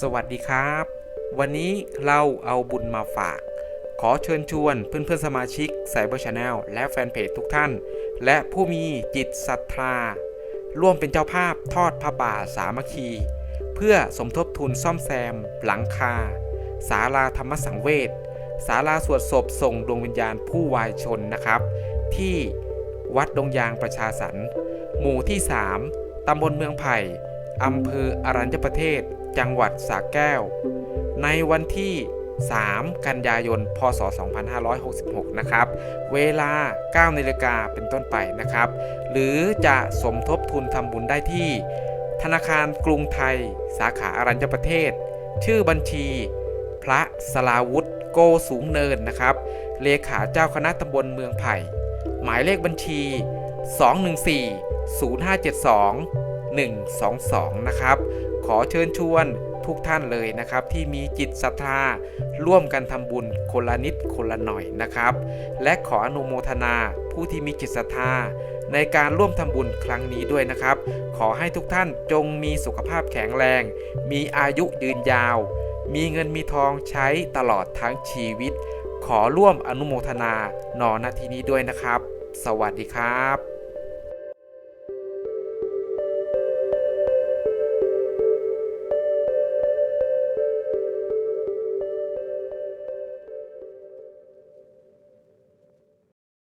สวัสดีครับ วันนี้เราเอาบุญมาฝาก ขอเชิญชวนเพื่อนๆสมาชิกไซเบอร์ชาแนลและแฟนเพจทุกท่าน และผู้มีจิตศรัทธา ร่วมเป็นเจ้าภาพทอดผ้าป่าสามัคคี เพื่อสมทบทุนซ่อมแซม หลังคาศาลาธรรมสังเวชศาลาสวดศพส่งดวงวิญญาณผู้วายชนนะครับ ที่วัดดงยางประชาสรรค์หมู่ที่ 3ตำบลเมืองไผ่ อำเภออรัญญประเทศ จังหวัดสระแก้ว ในวันที่ 3 กันยายน พศ 2566 นะครับ เวลา 9นาฬิกาเป็นต้นไปนะครับ หรือจะสมทบทุนทำบุญได้ที่ ธนาคารกรุงไทย สาขาอรัญญประเทศ ชื่อบัญชี พระสลาวุธโกสูงเนินนะครับ เลขาเจ้าคณะตำบลเมืองไผ่ หมายเลขบัญชี 214 0572 122 นะครับ ขอเชิญชวนทุกท่านเลยนะครับ ที่มีจิตศรัทธาร่วมกันทำบุญคนละนิดคนละหน่อยนะครับ และขออนุโมทนาผู้ที่มีจิตศรัทธาในการร่วมทำบุญครั้งนี้ด้วยนะครับ ขอให้ทุกท่านจงมีสุขภาพแข็งแรง มีอายุยืนยาว มีเงินมีทองใช้ตลอดทั้งชีวิต ขอร่วมอนุโมทนาหนอนาทีนี้ด้วยนะครับ สวัสดีครับ